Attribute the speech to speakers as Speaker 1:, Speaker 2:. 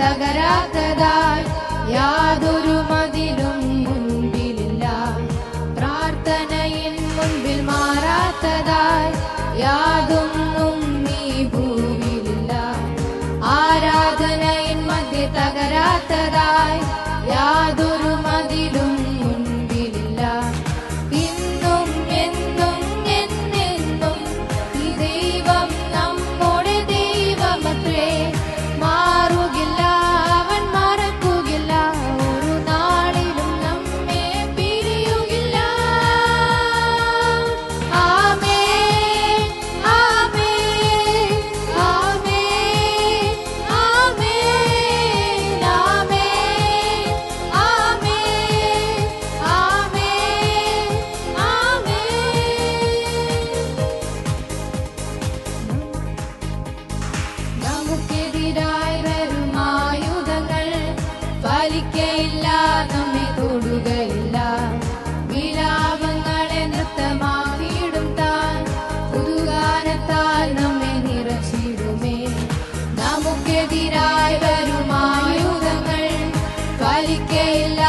Speaker 1: തകരാത്തതായി യാതൊരു മതിലും മുൻപിലില്ല. പ്രാർത്ഥനയിൻ മുൻപിൽ മാറാത്തതായി Nobody gave